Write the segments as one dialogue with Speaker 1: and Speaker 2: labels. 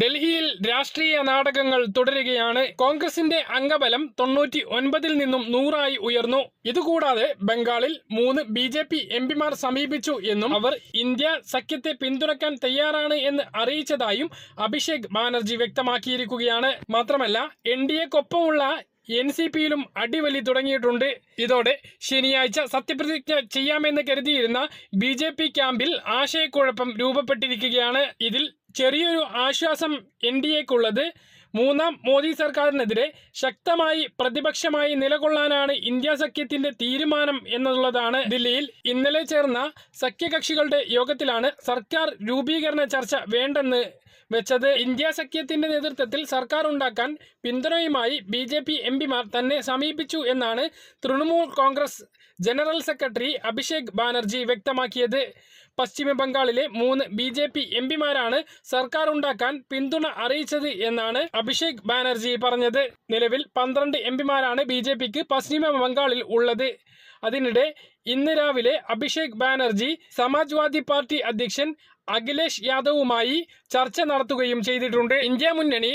Speaker 1: ഡൽഹിയിൽ രാഷ്ട്രീയ നാടകങ്ങൾ തുടരുകയാണ്. കോൺഗ്രസിന്റെ അംഗബലം തൊണ്ണൂറ്റി ഒൻപതിൽ നിന്നും നൂറായി ഉയർന്നു. ഇതുകൂടാതെ ബംഗാളിൽ മൂന്ന് ബി ജെ പി എംപിമാർ സമീപിച്ചു എന്നും അവർ ഇന്ത്യ സഖ്യത്തെ പിന്തുണക്കാൻ തയ്യാറാണ് എന്ന് അറിയിച്ചതായും അഭിഷേക് ബാനർജി വ്യക്തമാക്കിയിരിക്കുകയാണ്. മാത്രമല്ല എൻ ഡി എക്കൊപ്പമുള്ള എൻ സി പിയിലും അടിവലി തുടങ്ങിയിട്ടുണ്ട്. ഇതോടെ ശനിയാഴ്ച സത്യപ്രതിജ്ഞ ചെയ്യാമെന്ന് കരുതിയിരുന്ന ബി ജെ പി ക്യാമ്പിൽ ആശയക്കുഴപ്പം രൂപപ്പെട്ടിരിക്കുകയാണ്. ഇതിൽ ചെറിയൊരു ആശ്വാസം എൻ ഡി എക്കുള്ളത്. മൂന്നാം മോദി സർക്കാരിനെതിരെ ശക്തമായി പ്രതിപക്ഷമായി നിലകൊള്ളാനാണ് ഇന്ത്യ സഖ്യത്തിന്റെ തീരുമാനം എന്നുള്ളതാണ് ദില്ലിയിൽ ഇന്നലെ ചേർന്ന സഖ്യകക്ഷികളുടെ യോഗത്തിലാണ് സർക്കാർ രൂപീകരണ ചർച്ച വേണ്ടെന്ന് വെച്ചത് ഇന്ത്യ സഖ്യത്തിന്റെ നേതൃത്വത്തിൽ സർക്കാർ ഉണ്ടാക്കാൻ പിന്തുണയുമായി ബി ജെ പി എം പിമാർ തന്നെ സമീപിച്ചു എന്നാണ് Trinamool Congress general secretary Abhishek Banerjee വ്യക്തമാക്കിയത്. പശ്ചിമ ബംഗാളിലെ മൂന്ന് ബി ജെ പി എം പിമാരാണ് സർക്കാർ ഉണ്ടാക്കാൻ പിന്തുണ അറിയിച്ചത് എന്നാണ് അഭിഷേക് ബാനർജി പറഞ്ഞത്. നിലവിൽ പന്ത്രണ്ട് എം പിമാരാണ് ബി ജെ പിക്ക് പശ്ചിമ ബംഗാളിൽ ഉള്ളത്. അതിനിടെ ഇന്ന് രാവിലെ അഭിഷേക് ബാനർജി സമാജ്വാദി പാർട്ടി അധ്യക്ഷൻ അഖിലേഷ് യാദവുമായി ചർച്ച നടത്തുകയും ചെയ്തിട്ടുണ്ട്. ഇന്ത്യ മുന്നണി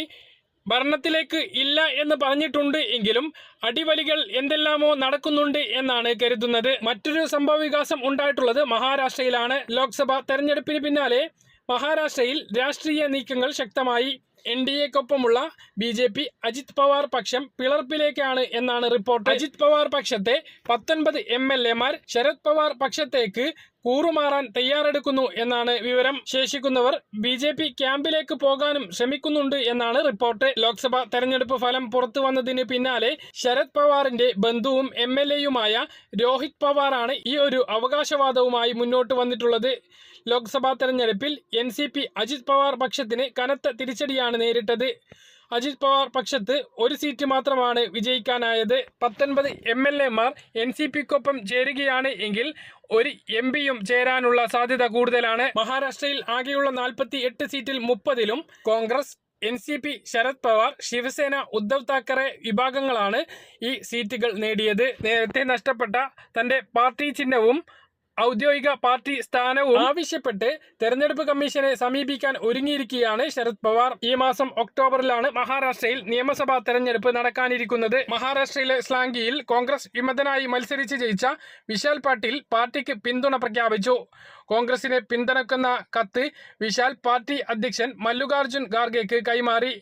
Speaker 1: ഭരണത്തിലേക്ക് ഇല്ല എന്ന് പറഞ്ഞിട്ടുണ്ട് എങ്കിലും അടിവലികൾ എന്തെല്ലാമോ നടക്കുന്നുണ്ട് എന്നാണ് കരുതുന്നത്. മറ്റൊരു സംഭവവികാസം ഉണ്ടായിട്ടുള്ളത് മഹാരാഷ്ട്രയിലാണ്. ലോക്സഭ തെരഞ്ഞെടുപ്പിന് പിന്നാലെ മഹാരാഷ്ട്രയിൽ രാഷ്ട്രീയ നീക്കങ്ങൾ ശക്തമായി. N D എക്കൊപ്പമുള്ള B J P Ajit Pawar പക്ഷം പിളർപ്പിലേക്കാണ് എന്നാണ് റിപ്പോർട്ട്. അജിത് പവാർ പക്ഷത്തെ പത്തൊൻപത് എം എൽ എമാർ ശരത് പവാർ പക്ഷത്തേക്ക് കൂറുമാറാൻ തയ്യാറെടുക്കുന്നു എന്നാണ് വിവരം. ശേഷിക്കുന്നവർ ബി ജെ പി ക്യാമ്പിലേക്ക് പോകാനും ശ്രമിക്കുന്നുണ്ട് എന്നാണ് റിപ്പോർട്ട്. ലോക്സഭാ തെരഞ്ഞെടുപ്പ് ഫലം പുറത്തു വന്നതിന് പിന്നാലെ ശരത് പവാറിന്റെ ബന്ധുവും എം എൽ എയുമായ രോഹിത് പവാറാണ് ഈ ഒരു അവകാശവാദവുമായി മുന്നോട്ട് വന്നിട്ടുള്ളത്. ലോക്സഭാ തെരഞ്ഞെടുപ്പിൽ N C P Ajit Pawar പക്ഷത്തിന് കനത്ത തിരിച്ചടിയാണ് നേരിട്ടത്. അജിത് പവാർ പക്ഷത്ത് ഒരു സീറ്റ് മാത്രമാണ് വിജയിക്കാനായത്. പത്തൊൻപത് എം എൽ എമാർ എൻ സി പിക്കൊപ്പം ചേരുകയാണ് എങ്കിൽ ഒരു എം പിയും ചേരാനുള്ള സാധ്യത കൂടുതലാണ്. മഹാരാഷ്ട്രയിൽ ആകെയുള്ള നാൽപ്പത്തി എട്ട് സീറ്റിൽ മുപ്പതിലും Congress N C P Sharad Pawar Shiv Sena Uddhav Thackeray വിഭാഗങ്ങളാണ് ഈ സീറ്റുകൾ നേടിയത്. നേരത്തെ നഷ്ടപ്പെട്ട തന്റെ പാർട്ടി ചിഹ്നവും ഔദ്യോഗിക പാർട്ടി സ്ഥാനവും ആവശ്യപ്പെട്ട് തെരഞ്ഞെടുപ്പ് കമ്മീഷനെ സമീപിക്കാൻ ഒരുങ്ങിയിരിക്കുകയാണ് ശരത് പവാർ. ഈ മാസം ഒക്ടോബറിലാണ് മഹാരാഷ്ട്രയിൽ നിയമസഭാ തെരഞ്ഞെടുപ്പ് നടക്കാനിരിക്കുന്നത്. മഹാരാഷ്ട്രയിലെ സ്ലാങ്കിയിൽ കോൺഗ്രസ് വിമതനായി മത്സരിച്ച് ജയിച്ച വിശാൽ പാട്ടീൽ പാർട്ടിക്ക് പിന്തുണ പ്രഖ്യാപിച്ചു. കോൺഗ്രസിനെ പിന്തുണക്കുന്ന കത്ത് വിശാൽ പാർട്ടി അധ്യക്ഷൻ മല്ലുകാർജുൻ ഖാർഗെക്ക് കൈമാറി.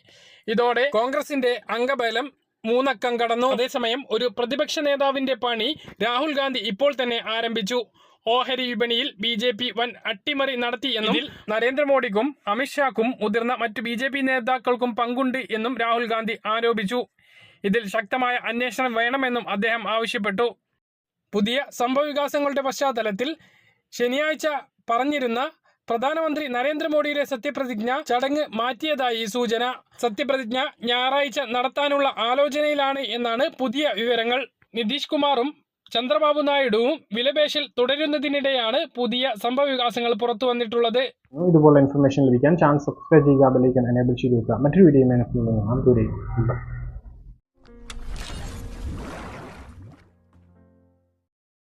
Speaker 1: ഇതോടെ കോൺഗ്രസിന്റെ അംഗബലം മൂന്നക്കം കടന്നു. അതേസമയം ഒരു പ്രതിപക്ഷ നേതാവിന്റെ പണി രാഹുൽ ഗാന്ധി ഇപ്പോൾ തന്നെ ആരംഭിച്ചു. ഓഹരി വിപണിയിൽ ബി ജെ പി വൻ അട്ടിമറി നടത്തി എന്നും നരേന്ദ്രമോദിക്കും അമിത്ഷാക്കും മുതിർന്ന മറ്റു ബി ജെ പി നേതാക്കൾക്കും പങ്കുണ്ട് എന്നും രാഹുൽ ഗാന്ധി ആരോപിച്ചു. ഇതിൽ ശക്തമായ അന്വേഷണം വേണമെന്നും അദ്ദേഹം ആവശ്യപ്പെട്ടു. പുതിയ സംഭവവികാസങ്ങളുടെ പശ്ചാത്തലത്തിൽ ശനിയാഴ്ച പറഞ്ഞിരുന്ന പ്രധാനമന്ത്രി നരേന്ദ്രമോദിയുടെ സത്യപ്രതിജ്ഞ ചടങ്ങ് മാറ്റിയതായി സൂചന. സത്യപ്രതിജ്ഞ ഞായറാഴ്ച നടത്താനുള്ള ആലോചനയിലാണ് എന്നാണ് പുതിയ വിവരങ്ങൾ. നിതീഷ് കുമാറും ചന്ദ്രബാബു നായിഡുവും വിലപേശൽ തുടരുന്നതിനിടെയാണ് പുതിയ സംഭവവികാസങ്ങൾ പുറത്തു വന്നിട്ടുള്ളത്.
Speaker 2: ഇതുപോലെ ഇൻഫർമേഷൻ ലഭിക്കാൻ ചാനൽ സബ്സ്ക്രൈബ് ചെയ്യുക ബെല്ലൈക്കൻ എനേബിൾ ചെയ്ത് വെക്കുക മറ്റൊരു വീഡിയോ